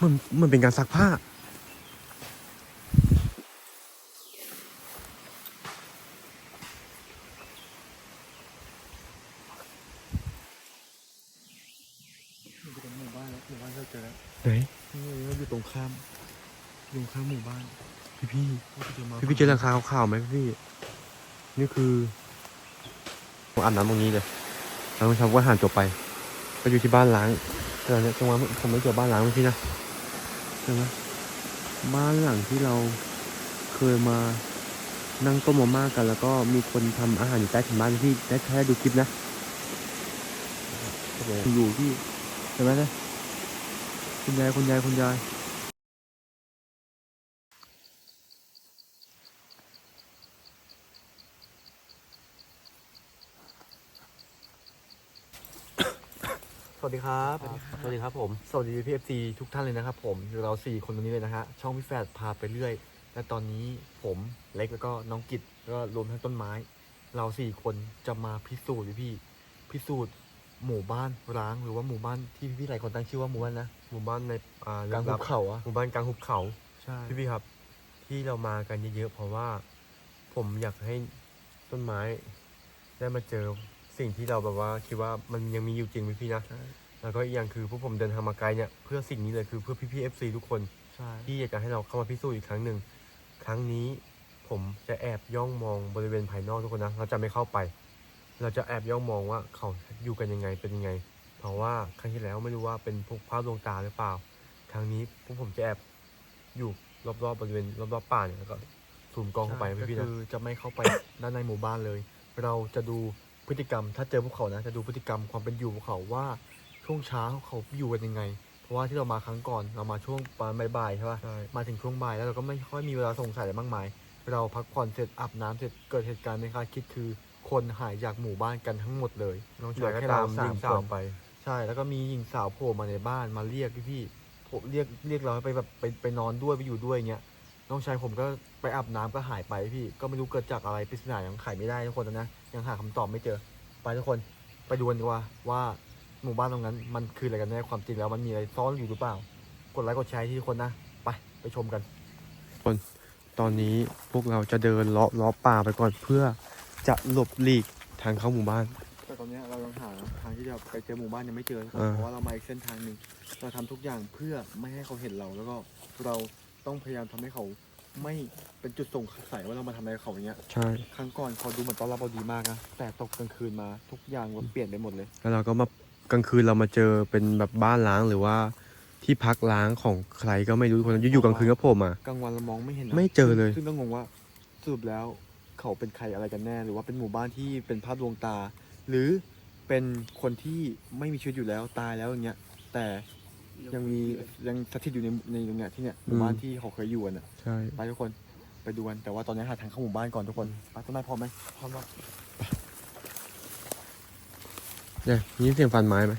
มันมันเป็นการซักผ้านี่คือหมู่บ้านแล้วหมู่บ้านที่เราเจอแล้วไหนนี่เราอยู่ตรงข้ามอยู่ตรงข้ามหมู่บ้านพี่พี่เราจะมาพี่พี่เจอหลังคาขาวๆไหมพี่พี่ นี่คือผมอาบน้ำตรงนี้เลยแล้วเมื่อเช้าก็หานจบไป ก็อยู่ที่บ้านล้างแต่ตอนเนี้ยจังหวะผมไม่เจอบ้านล้างเมื่อกี้นะ ใช่ไหมบ้านหลังที่เราเคยมานั่งต้มมาม่ากัน แล้วก็มีคนทำอาหารอยู่ใต้ถุนบ้านพี่ได้แค่ดูคลิปนะอยู่พี่ใช่ไหมนะคุณยายคุณยายคุณยาย สวัสดีครับ สวัสดีครับผม สวัสดีพีเอฟซีทุกท่านเลยนะครับผมอยู่เราสี่คนตรงนี้เลยนะฮะ ช่องพี่แฟดพาไปเรื่อย และตอนนี้ผมเล็กแล้วก็น้องกิจแล้วก็รวมทั้งต้นไม้ เราสี่คนจะมาพิสูจน์พี่ พิสูจน์หมู่บ้านร้างหรือว่าหมู่บ้านที่พี่ๆหลายคนตั้งชื่อว่าหมู่บ้านนะ หมู่บ้านในอ่ากลางหุบเขาอะหมู่บ้านกลางหุบเขาใช่พี่พี่ครับ ที่เรามากันเยอะๆเพราะว่า ผมอยากให้ต้นไม้ได้มาเจอ สิ่งที่เราแบบว่าคิดว่ามันยังมีอยู่จริงพี่พี่นะ ใช่แล้วก็อีกอย่างคือพวกผมเดินทางมาไกลเนี่ยเพื่อสิ่งนี้เลยคือเพื่อพี่พี่เอฟซีทุกคนใช่ที่อยากจะให้เราเข้ามาพิสูจน์อีกครั้งหนึ่งครั้งนี้ผมจะแอบย่องมองบริเวณภายนอกทุกคนนะเราจะไม่เข้าไป เราจะแอบย่องมองว่าเขาอยู่กันยังไงเป็นยังไง เพราะว่าครั้งที่แล้วไม่รู้ว่าเป็นพวกภาพดวงตาหรือเปล่า ครั้งนี้พวกผมจะแอบอยู่รอบๆบริเวณรอบๆป่าเนี่ยแล้วก็ซูมกล้องเข้าไปใช่พี่พี่ก็นะ คือจะไม่เข้าไปด้านในหมู่บ้านเลย เราจะดู พฤติกรรม ถ้าเจอพวกเขานะจะดูพฤติกรรมความเป็นอยู่ของเขาว่าช่วงเช้าเขาอยู่กันยังไง เพราะว่าที่เรามาครั้งก่อนเรามาช่วงประมาณบ่ายๆใช่ปะใช่ มาถึงช่วงบ่ายแล้วเราก็ไม่ค่อยมีเวลาสงสัยอะไรมากมาย เราพักผ่อนเสร็จอาบน้ำเสร็จเกิดเหตุการณ์ไม่คาดคิดคือ คนหายจากหมู่บ้านกันทั้งหมดเลยน้องเหลืชาอยก็แค่ตาเรามสายิมงคสาวนไป ใช่แล้วก็มีหญิงสาวโผล่มาในบ้านมาเรียกพี่ๆผมเรียกเรียกเราให้ไปแบบไปไปนอนด้วยไปอยู่ด้วยเงี้ย น้องชายผมก็ไปอาบน้ำก็หายไปพี่ ก็ไม่รู้เกิดจากอะไรปริศนายังไขไม่ได้ทุกคนนะ ยังหาคำตอบไม่เจอ ไปทุกคนไปดูกันดีกว่าว่าหมู่บ้านตรงนั้นมันคืออะไรกันแน่ความจริงแล้วมันมีอะไรซ่อนอยู่หรือเปล่า กดไลค์กดแชร์ที่ทุกคนนะ ไปไปชมกันตอนนี้พวกเราจะเดินเลาะเลาะป่าไปก่อนเพื่อจะหลบหลีกทางเข้าหมู่บ้านแต่ตอนเนี้ยเรายังหาทางที่จะไปเจอหมู่บ้านยังไม่เจอครับอ่าเพราะว่าเรามาอีกเส้นทางหนึ่งเราทำทุกอย่างเพื่อไม่ให้เขาเห็นเราแล้วก็เรา ต้องพยายามทำให้เขาไม่เป็นจุดสงสัยว่าเรามาทำอะไรกับเขาอย่างเงี้ย ใช่ ครั้งก่อนเขาดูเหมือนต้อนรับเราดีมากนะ แต่ตกกลางคืนมาทุกอย่างมันเปลี่ยนไปหมดเลย แล้วเราก็มากลางคืนเรามาเจอเป็นแบบบ้านล้างหรือว่าที่พักล้างของใครก็ไม่รู้ทุกคนอยู่ๆกลางคืนก็โผล่มา กลางวันเรามองไม่เห็นนะไม่เจอเลย ซึ่งต้องงงว่าสรุปแล้วเขาเป็นใครอะไรกันแน่ หรือว่าเป็นหมู่บ้านที่เป็นภาพดวงตา หรือเป็นคนที่ไม่มีชีวิตอยู่แล้วตายแล้วอย่างเงี้ย แต่ ยังมียังสถิตอยู่ในในตรงเนี้ยที่เนี้ยหมู่บ้านที่เขาเคยอยู่กันอะใช่ ไปทุกคนไปดูกันแต่ว่าตอนนี้หาทางเข้าหมู่บ้านก่อนทุกคนไปต้นไม้พร้อมไหมพร้อมแล้วเนี่ยนี่เสียงฟันไม้ไหม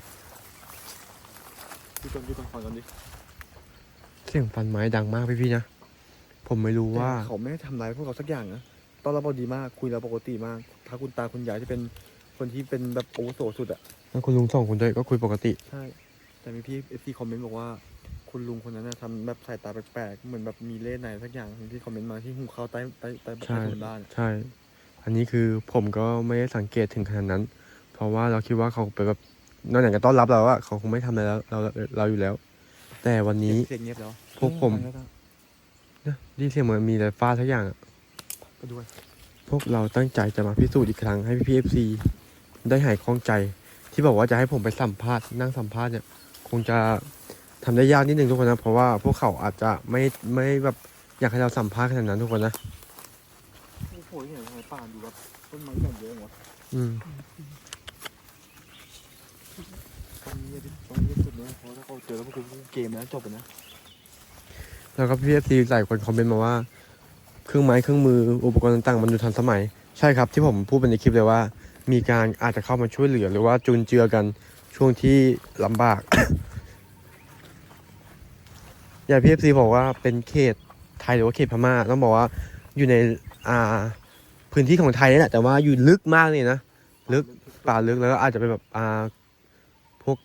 ดูต้นดูต้นก่อนก่อนดิเสียงฟันไม้ดังมากพี่ๆนะ ผมไม่รู้ว่าแต่เขาไม่ได้ทำร้ายพวกเราสักอย่างนะตอนเราเราดีมากคุยเราปกติมากถ้าคุณตาคุณยายที่เป็นคนที่เป็นแบบโอเวอร์โซสุดอะแล้วคุณลุงสองคนด้วยก็คุยปกติ ใช่ แต่มีพี่เอฟซีคอมเมนต์บอกว่า คุณลุงคนนั้นนะทำแบบสายตาแปลกๆเหมือนแบบมีเล่ห์ไหนสักอย่างที่คอมเมนต์มาที่หูเขาใต้ใต้ใต้ใช่ใต้ถุนบ้านอะใช่ อันนี้คือผมก็ไม่ได้สังเกตถึงขนาดนั้น เพราะว่าเราคิดว่าเขาไปแบบนอกจากจะต้อนรับเราอะเขาคงไม่ทำอะไรแล้วเราเราอยู่แล้ว แต่วันนี้ เสียงเงียบแล้วพวกผมเออนะไดีเสียงเหมือนมีอะไรฟาดทักอย่างอะไปด้วย พวกเราตั้งใจจะมาพิสูจน์อีกครั้งให้พี่เอฟซีได้หายคล่องใจ ที่บอกว่าจะให้ผมไปสัมภาษณ์นั่งสัมภาษณ์เนี่ย คงจะทำได้ยากนิดนึงทุกคนนะเพราะว่าพวกเขาอาจจะไม่ไม่แบบอยากให้เราสัมภาษณ์ขนาดนั้นทุกคนนะโอ้โหเห็นทำไมป่าดูแบบต้นไม้อย่างเยอะวะอืมตอนนี้ที่ตอนนี้สุดเนี่ยเพราะถ้าเขาเจอแล้วพวกกูเกมนะจบเลยนะแล้วก็พี่เอฟซีหลายคนคอมเมนต์มาว่า เครื่องไม้เครื่องมืออุปกรณ์ต่างๆ มันดูทันสมัย ใช่ครับที่ผมพูดไปในคลิปเลยว่า มีการอาจจะเข้ามาช่วยเหลือหรือว่าจุนเจือกัน ช่วงที่ลำบาก อย่างพีเอฟซีบอกว่าเป็นเขตไทยหรือว่าเขตพม่าต้องบอกว่าอยู่ในอ่าพื้นที่ของไทยนี่แหละแต่ว่าอยู่ลึกมากเลยนะลึกป่าลึกแล้วก็อาจจะเป็นแบบอ่าพวก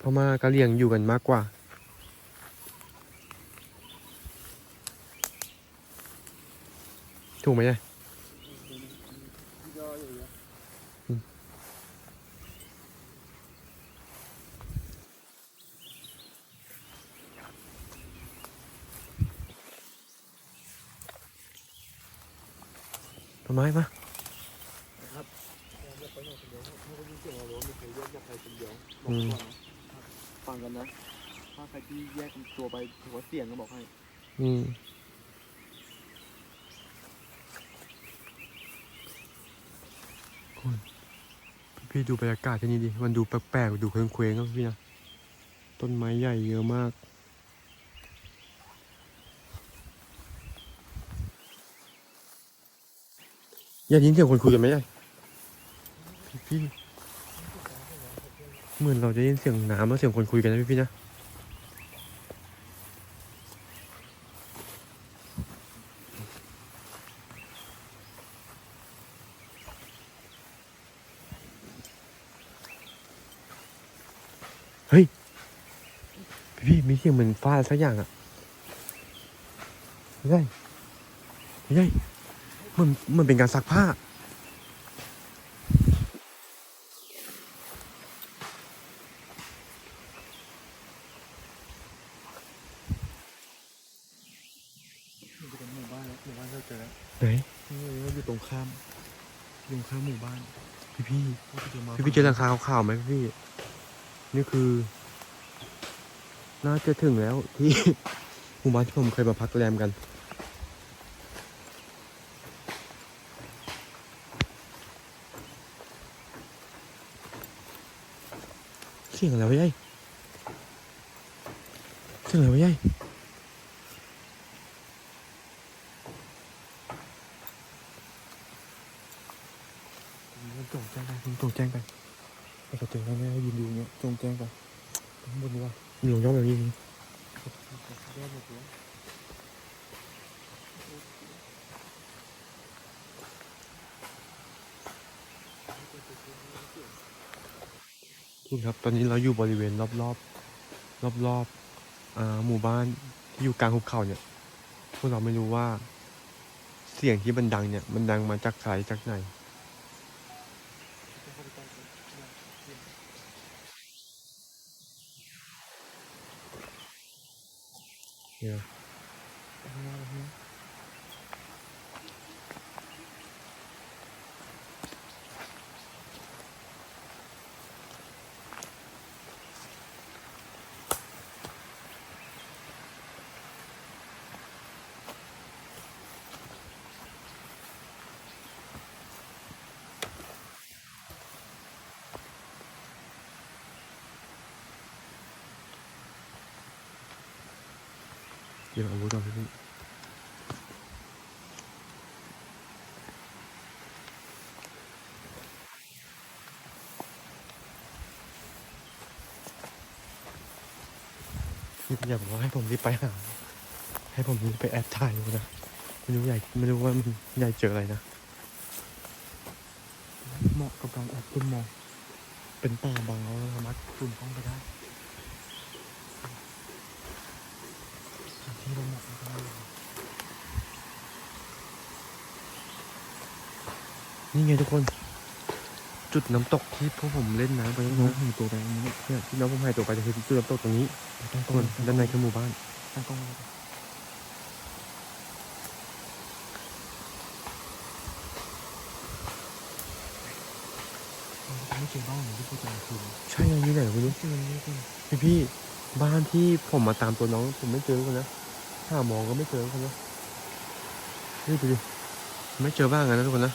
พม่ากะเหรี่ยงอยู่กันมากกว่าถูกไหมเนี่ย ร้องมีใครแยกจากใครคนเดียวบอือกมก่อนนะฟังกันนะ ถ้าใครที่แยกตัวไปถือว่าเสี่ยงก็บอกให้ อืมคุณพี่ดูบรรยากาศที่นี่ดิ มันดูแปลกๆ ดูเคว้งๆก็พี่นะ ต้นไม้ใหญ่เยอะมาก ยากยินเสียงคนคุยกันไหมยายพี่พี่เหมือนเราจะยินเสียงน้ำแล้วเสียงคนคุยกันนะพี่พี่นะเฮ้ย พี่พี่มีเสียงเหมือนฟ้าอะไรสักอย่างอะไม่ใช่ไม่ใช่เห มันเหมันเป็นการซักผ้ามันจะเป็นหมู่บ้านแล้วหมู่บ้านเราเจอแล้วไหน นี่เราอยู่ตรงข้ามอยู่ตรงข้ามหมู่บ้านพี่พี่ว่าจะมาพี่พี่เจอหลังคาขาวๆไหมพี่พี่นี่คือ น่าจะถึงแล้วที่ หมู่บ้านที่ผมเคยมาพักแรมกัน เสียงอะไรวะยัยเสียงอะไรวะยัยมันจงแจ้งไปมึ นี่คุณครับ ตอนนี้เราอยู่บริเวณรอบรอบรอบรอบๆอ่าหมู่บ้านที่อยู่กลางหุบเขาเนี่ย พวกเราไม่รู้ว่า เสียงที่มันดังเนี่ย มันดังมาจากใครจากไหน เนี่ย เดี๋ยวอาวุธก่อนพี่ อย่าบอกว่าให้ผมรีบไปหา ให้ผมรีบไปแอบถ่ายดูนะ ไม่รู้ใหญ่ไม่รู้ว่ามันใหญ่เจออะไรนะ เหมาะกับการแอบต้นมอง เป็นป่าบางเราสามารถตุนกล้องไปได้ที่เราเหมาะกับเรา นี่ไงทุกคน จุดน้ำตกที่พวกผมเล่นน้ำไปน้น้อองงหายตัวไปตรงนี้เนี่ยที่น้องผมหายตัวไปจะคือจุดน้ำตกตรงนี้ตั้งทุกกล้คองนด้านในคือหมู่บ้านตั้งกล้องเลยไม่เจอบ้านเหมือนที่พูดกันคือใช่ไงนี่ไหนไม่รู้ที่มันไม่เป็นพี่พี่บ้านที่ผมมาตามตัวน้องผมไม่เจอคนนะ หามองก็ไม่เจอคนนะนี่ดูดิไม่เจอบ้างนะทุกคนนะ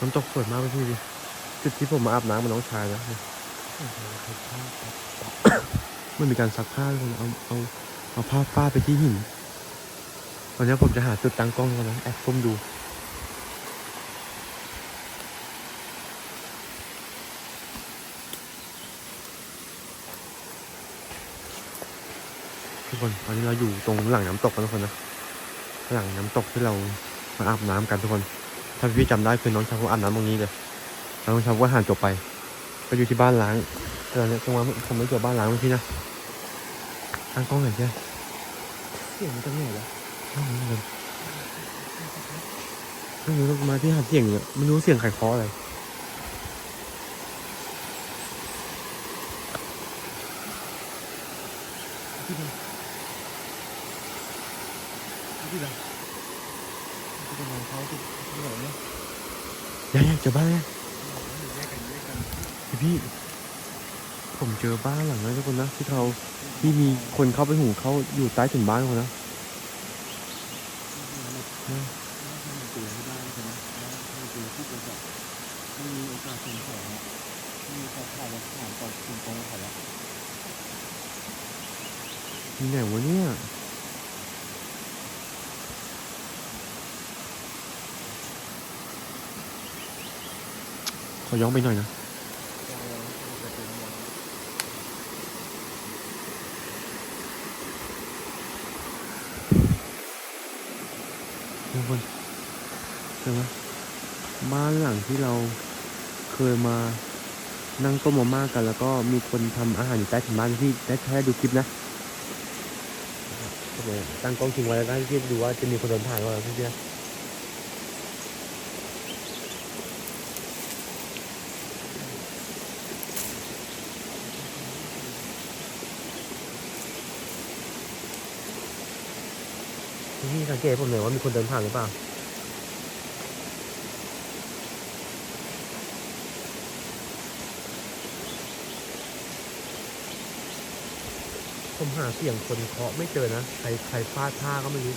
น้ำตกสวยมากพี่ดิจุดที่ผมมาอาบน้ำกับน้องชายนะเนี่ยมันมีการซักผ้าทุกคนเอาเอาเอาผ้าฟาดไปที่หินตอนนี้ผมจะหาจุดตั้งกล้องกันนะแอบก้มดู คนตอนนี้เราอยู่ตรงหลังน้ำตกกันทุกคนนะหลังน้ำตกที่เรามาอาบน้ำกันทุกคน ถ้าพี่จำได้คือน้องชายผมอาบน้ำตรงนี้เลยแล้วเช้าก็ห่างจบไป ก็อยู่ที่บ้านล้างตอนนี้จังหวะผมไม่เจอบ้านล้างเมื่อกี้นะตั้งกล้องหน่อยใช่เสียงมันจะเหนื่อยแล้วไม่รู้เหมือนกันไม่รู้มาที่หาเสียงเนี่ยไม่รู้เสียงใครเคาะอะไรที่ไหนที่ไหนที่กำลังเขาที่ที่ไหนเนี่ย ยังยัง เจอบ้านยังแยกกันแยกกันพี่พี่ ผมเจอบ้านหลังนั้นทุกคนนะที่เขาที่มีคนเข้าไปหูเขาอยู่ใต้ถุนบ้านคนนะเตือนที่บ้านกันนะให้ดูที่เป็นแบบไม่มีโอกาสเป็นของที่มีเขาถ่ายแล้วผ่านก่อนคุณตรงเขาแล้ว มีไหนวะเนี่ย ขอย้อนไปหน่อยนะทุกคนใช่ไหมบ้านหลังที่เราเคยมานั่งต้มมาม่ากันแล้วก็มีคนทำอาหารอยู่ใต้ถุนบ้านที่ได้แค่ดูคลิปนะตั้งกล้องทิ้งไว้แล้วก็ให้พี่ดูว่าจะมีคนเดินผ่านว่าพี่เจ้า พี่สังเกตผมหน่อยว่ามีคนเดินผ่านหรือเปล่าผมหาเสียงคนเคาะไม่เจอนะ ใครใครพลาดท่าก็ไม่รู้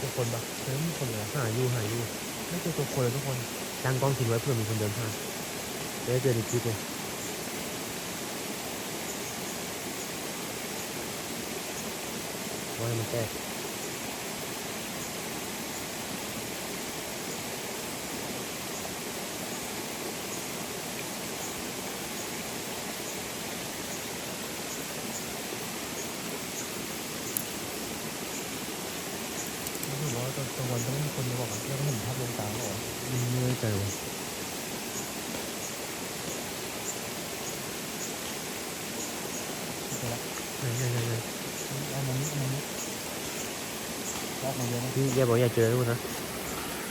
ทุกคนปะเฮ้ยมีคนเหรอหาอยู่หาอยู่ไม่เจอตัวคนเลยทุกคนตั้งกล้องทิ้งไว้เพื่อมีคนเดินผ่านจะได้เจอในคลิปเลย ว่าให้มันแตกรู้สึกว่าตอนกลางวันต้องมีคนมาบอกอะแล้วก็เห็นภาพดวงตาเขาเหรอไม่แน่ใจว่ะไหนไหนไหนไหน เอามานี้เอามานี้ร อบมาเยอะนะพี่อย่าบอกอย่าเจอทุกคนนะ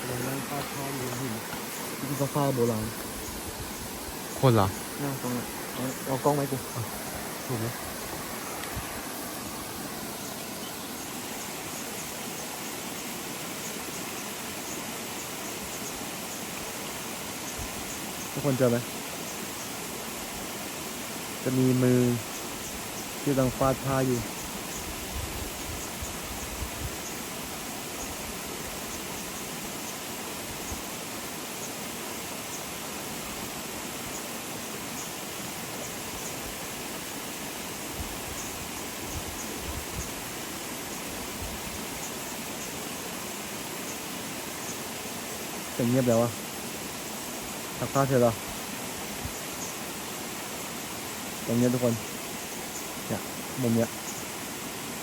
ลงนั่งฟาดข้าวอยู่หินที่เป็นฟ้าโบราณคนเหรอหน้าตรงนั้นเอาเอากล้องไหมกูถูกไหมทุกคนเจอไหมจะมีมือที่กำลังฟาดผ้าอยู่ เงียบแล้วอะสักผ้าเสร็จแล้วตรงนี้ทุกคนเนี่ยมุมเนี้ย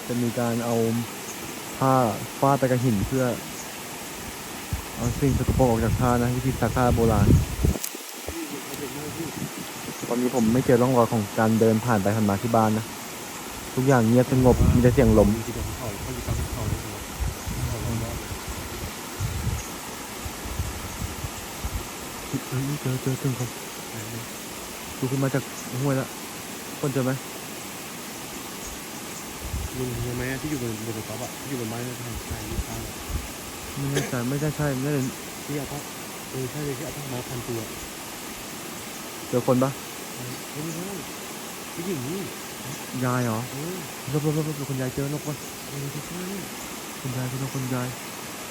จะมีการเอาผ้าฟาดไปกับหินเพื่อเอาสิ่งสกปรกออกจากผ้านะวิธีซักผ้าโบราณตอนนี้ผมไม่เจอร่องรอยของการเดินผ่านไปผ่านมาที่บ้านนะ ทุกอย่างเงียบสงบมีแต่เสียงลมเขาเลยครับเขาลงรอบ เจอเจอตึงครับดูขึ้นมาจากห้วยแล้วคนเจอไหมลุงใช่ไหมที่อยู่บนบนกระต๊อบอะที่อยู่บนไม้ทางซ้ายอยู่ข้างไม่แน่ใจไม่ใช่ใช่ไม่ได้ที่เอาผ้าเออใช่เลยที่เอาผ้ามาพันตัวเจอคนปะไม่ใช่ผู้หญิงนี่ยายเหรอเออลบลบลบลบคนยายเจอลบก่อนเออใช่คนยายคนคนยาย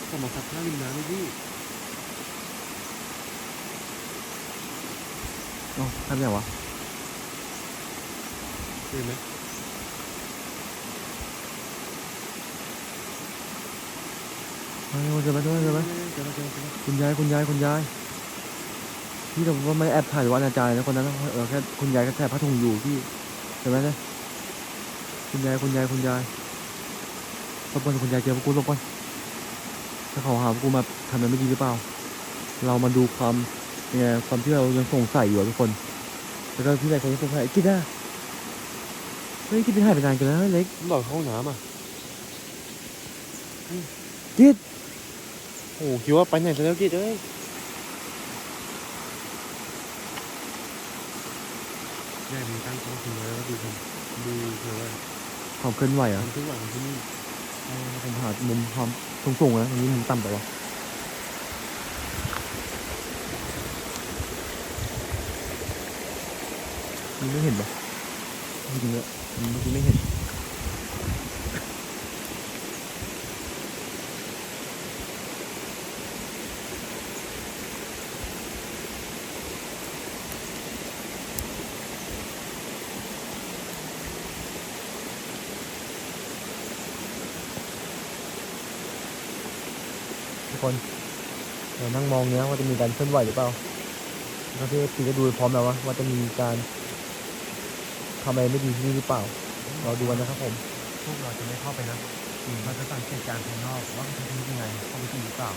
เขามาซักผ้าริมน้ำเลยพี่ อ๋อทำไงวะเห็นไหมเฮ้ยคนเจอไหมเจอไหมเจอไหมเจอแล้วเจอแล้วเจอแล้วคุณยายคุณยายคุณยายพี่เราว่าไม่แอบถ่ายหรือว่าอนาจารนะคนนั้นนะเออแค่คุณยายก็แค่ผ้าถุงอยู่พี่เห็นไหมเนี่ยคุณยายคุณยายคุณยายรบกวนคุณยายเจอพวกกูรบกวนถ้าเขาหาว่ากูมาทำอะไรไม่ดีหรือเปล่า เรามาดูความ ยังไงความที่เรายังสงสัยอยู่อะทุกคน แล้วก็พี่หลายคนก็สงสัยไอ้กิดอะเฮ้ยกิดไปหายไปนานกันแล้วเล็กหลอกเข้าห้องน้ำอะกิดโอ้โหคิดว่าไปไหนซะแล้วกิดเอ้ยแม่มีตั้งกล้องทิ้งไว้แล้วก็ดูผมดูเผื่อว่าความเคลื่อนไหวคอะวามเคลื่อนไหวของที่นี่เออผมหามุมความสูงๆนะตรงนี้มุมต่ำไปวะ ไม่เห็นปะจริงๆแล้วเมื่อกี้ไม่เห็นทุกคนเรานั่งมองเนี้ยว่าจะมีการเคลื่อนไหวหรือเปล่าแล้วพี่ตีก็ดูพร้อมแล้วว่าว่าจะมีการ ทำอะไรไม่ดีที่นี่หรือเปล่า เราดูกันนะครับผม พวกเราจะไม่เข้าไปนะเราจะสังเกตการณ์ภายนอกว่าเขาเป็นยังไงเข้าไปจริงหรือเปล่า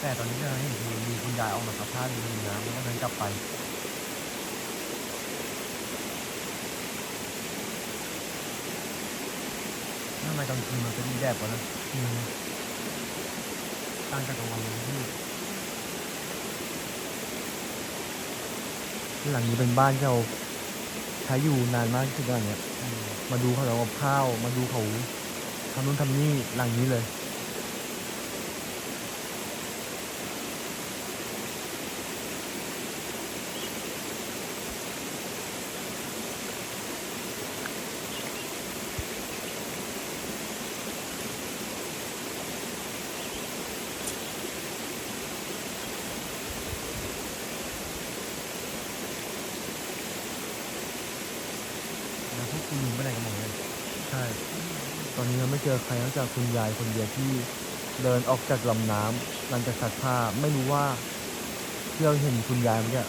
แต่ตอนนี้เราเห็นคือมีคุณยายออกมาสัมภาษณ์ในน้ำแล้วก็เดินกลับไป ทำไมกลางคืนมันเป็นอีกแบบวะนะต่างจากกลางวันเลยพี่หลังนี้เป็นบ้านที่เราใช้อยู่นานมากที่สุดแล้วเนี่ยมาดูเขาทำกับข้าว มาดูเขาทำนู่นทำนี่หลังนี้เลย คุณลุงไปไหนกันหมดเลยใช่ ตอนนี้เราไม่เจอใครนอกจากคุณยายคนเดียวที่เดินออกจากลำน้ำหลังจากซักผ้าไม่รู้ว่าที่เราเห็นคุณยายเมื่อกี้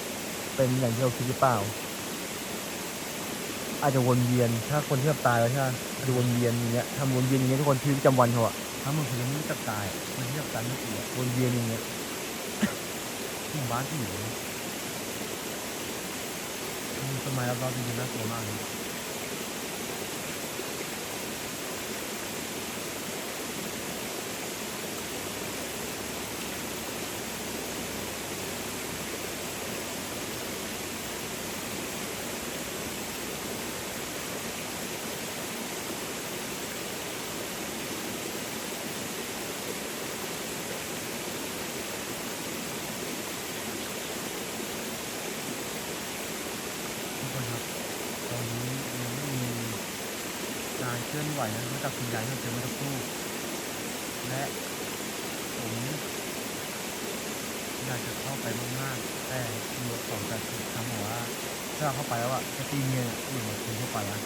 เป็นอย่างที่เราคิดหรือเปล่า อาจจะวนเวียนถ้าคนที่แบบตายแล้วใช่ไหมอาจจะวนเวียนอย่างเงี้ยทำวนเวียนอย่างเงี้ยทุกคนชีวิตประจำวันเขาอะถ้ามึงคือยังไม่รู้จักตายมันที่จักตายไม่กลัววนเวียนอย่างเงี้ยหมู่บ้านที่อยู่เนี่ยมีต้นไม้รอบๆจริงๆน่ากลัวมากเลย ทุกคนครับ ตอนนี้ยังไม่มีการเคลื่อนไหวนะนอ กจากคุณยายที่เราเจอเมื่อสักครู่และผมอยากจะเข้าไปมากๆแต่ตำรวจสองจากทำบอกว่าถ้าเราเข้าไปแล้วอะจะตีเนียนอะเหมือนกับคนทั่วไปนะ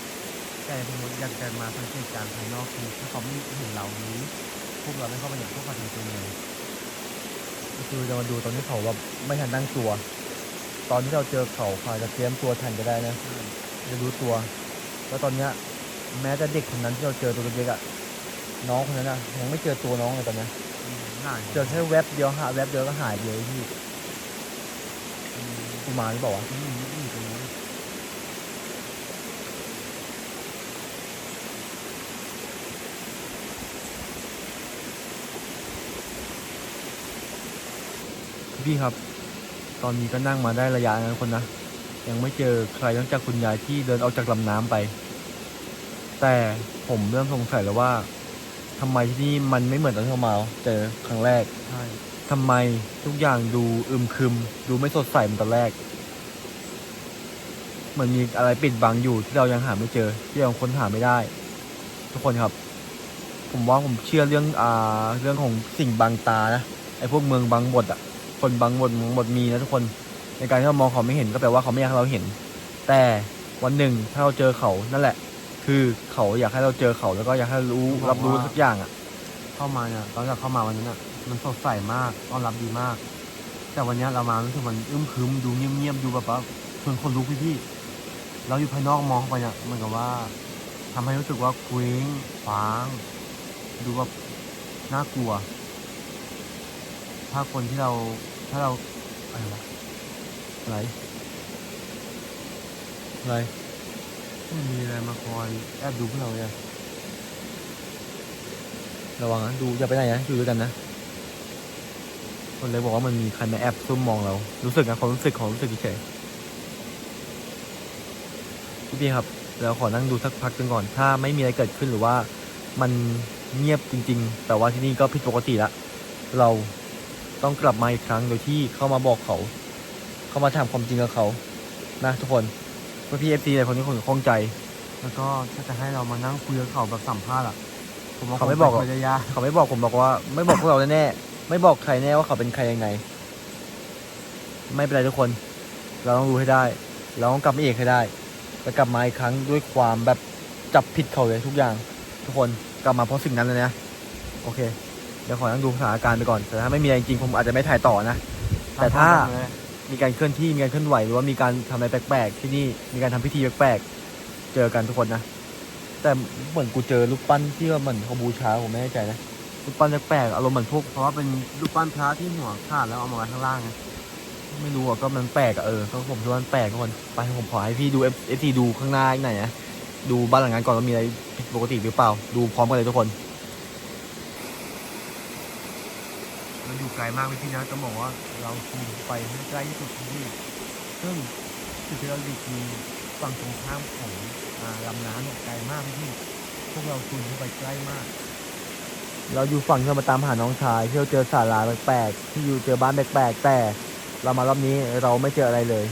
แต่ผมอยากจะมาสังเกตการณ์ภายนอกคือถ้าเขาไม่เห็นเราหรือพวกเราไม่เข้าไปเนี่ยพวกเขาทำตัวยังไงก็คือจะมาดูตอนที่เขาแบบไม่ทันตั้งตัว ตอนที่เราเจอเขาเขาอาจจะเตรียมตัวทันก็ได้นะจะรู้ตัว แล้วตอนเนี้ย แม้แต่เด็กคนนั้นที่เราเจอตัวเล็กๆอะน้องคนนั้นอะยังไม่เจอตัวน้องเลยตอนเนี้ยง่ายเจอแค่แวบเดียวหาแวบเดียวก็หายไปเลยพี่กูมาหรือเปล่าวะอืมอืมตรงนู้นพี่ครับ ตอนนี้ก็นั่งมาได้ระยะนึงนะคนนะ ยังไม่เจอใครนอกจากคุณยายที่เดินออกจากลำน้ำไป แต่ผมเริ่มสงสัยแล้วว่าทำไมที่นี่มันไม่เหมือนตอนที่เรามาเจอครั้งแรกใช่ทำไมทุกอย่างดูอึมครึม ดูไม่สดใสเหมือนตอนแรกเหมือนมีอะไรปิดบังอยู่ที่เรายังหาไม่เจอ ที่เราค้นหาไม่ได้ ทุกคนครับ ผมว่าผมเชื่อเรื่องอ่าเรื่องของสิ่งบังตานะไอ้พวกเมืองบังบดอะ คนบังบดเมืองบดมีนะทุกคน ในการที่เรามองเขาไม่เห็นก็แปลว่าเขาไม่อยากให้เราเห็น แต่วันหนึ่งถ้าเราเจอเขานั่นแหละ คือเขาอยากให้เราเจอเขาแล้วก็อยากให้เรารู้รับรู้ทุกอย่างอะ เข้ามาเนี่ยตอนที่เข้ามาวันนั้นอะมันสดใสมากต้อนรับดีมาก แต่วันเนี้ยเรามารู้สึกมันอึมครึมดูเงียบๆดูแบบว่าชวนคนลุกพี่ๆเราอยู่ภายนอกมองเข้าไปเนี่ยเหมือนกับว่าทำให้รู้สึกว่าเคว้งคว้าง ดูแบบน่ากลัว ถ้าคนที่เราถ้าเราอะไรวะอะไรอะไร ไม่มีอะไรมาคอยแอบดูพวกเราเลยระวังนะดูอย่าไปไหนนะอยู่ด้วยกันนะ คนเลยบอกว่ามันมีใครมาแอบซุ่มมองเรา รู้สึกนะความรู้สึกของรู้สึกเฉยพี่พี่ครับเราขอนั่งดูสักพักหนึงก่อน ถ้าไม่มีอะไรเกิดขึ้นหรือว่ามันเงียบจริง ๆ แต่ว่าที่นี่ก็ผิดปกติละ เราต้องกลับมาอีกครั้งโดยที่เข้ามาบอกเขา เข้ามาถามความจริงกับเขา นะทุกคน เพื่อพี่เอฟซีหลายคนที่คนข้องใจ แล้วก็ถ้าจะให้เรามานั่งคุยกับเขาแบบสัมภาษณ์อะ ผมว่าเขาไม่บอกหรอกคงจะยากเขาไม่บอกผมบอกว่า ไม่บอกพวกเราแน่ๆไม่บอกใครแน่ว่าเขาเป็นใครยังไง ไม่เป็นไรทุกคน เราต้องรู้ให้ได้ เราต้องกลับมาเอกให้ได้แล้วกลับมาอีกครั้งด้วยความแบบจับผิดเขาเลยทุกอย่าง ทุกคนกลับมาเพราะสิ่งนั้นเลยนะโอเค เดี๋ยวขอนั่งดูสถานการณ์ไปก่อนแต่ถ้าไม่มีอะไรจริงๆผมอาจจะไม่ถ่ายต่อนะ แต่ถ้า มีการเคลื่อนที่มีการเคลื่อนไหวหรือว่ามีการทำอะไรแปลกๆ ที่นี่มีการทำพิธีแปลกๆ เจอกันทุกคนนะ แต่เหมือนกูเจอรูปปั้นที่ว่าเหมือนเขาบูชาผมไม่แน่ใจนะรูปปั้นแปลกๆอารมณ์เหมือนพวกเพราะว่าเป็นรูปปั้นพระที่หัวขาดแล้วเอามาไว้ข้างล่างไงไม่รู้อะก็มันแปลกอะเออก็ผมคิดว่ามันแปลกทุกคนไปผมขอให้พี่ดูเอฟเอฟซีดูข้างหน้าอีกหน่อยนะดูบ้านหลังนั้นก่อนว่ามีอะไรผิดปกติหรือเปล่า ดูพร้อมกันเลยทุกคน มันอยู่ไกลมากพี่นะต้องบอกว่าเราซูมไปให้ใกล้ที่สุดที่นี่ ซึ่งจุดที่เราอยู่คือฝั่งตรงข้ามของอ่าลำน้ำเนี่ยไกลมากพี่พวกเราซูมไปใกล้มาก เราอยู่ฝั่งที่เรามาตามหาน้องชายที่เราเจอศาลาแปลกๆที่อยู่เจอบ้านแปลกๆแต่เรามารอบนี้เราไม่เจออะไรเลย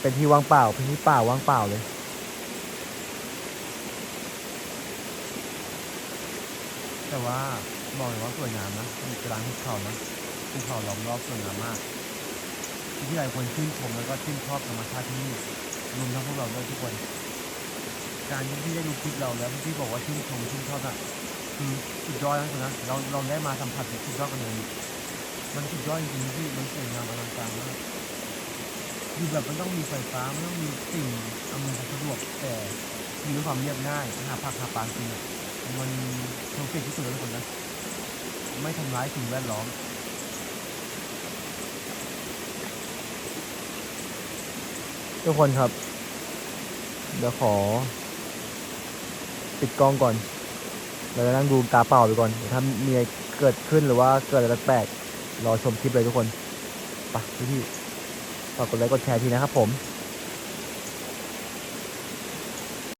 เป็นที่ว่างเปล่าเป็นที่เปล่าว่างเปล่าเลยแต่ว่า บอกเลยว่าสวยงามนะมีกลางภูเขานะภูเขาล้อมรอบสวยงามมาก ที่หลายคนชื่นชมแล้วก็ชื่นชอบธรรมชาติที่นี่รวมทั้งพวกเราด้วยทุกคน การที่พี่ได้ดูคลิปเราแล้วพี่บอกว่าชื่นชมชื่นชอบอะคือสุดยอดนะคุณนะเราเราได้มาสัมผัสกับสุดยอดกันเลยมันสุดยอดจริงๆที่มันสวยงามอลังการมากคือแบบมันต้องมีไฟฟ้ามันต้องมีสิ่งอำนวยความสะดวกแต่มีความเรียบง่ายหาผักหาปลากินอะมันเพอร์เฟกที่สุดเลยทุกคนนะ ไม่ทำร้ายสิ่งแวดล้อม ทุกคนครับ เดี๋ยวขอ ปิดกล้องก่อนเราจะนั่งดูตาเปล่าไปก่อน ถ้ามีอะไรเกิดขึ้นหรือว่าเกิดอะไรแปลกรอชมคลิปเลยทุกคนไปพี่ๆฝากกดไลค์กดแชร์ทีนะครับผม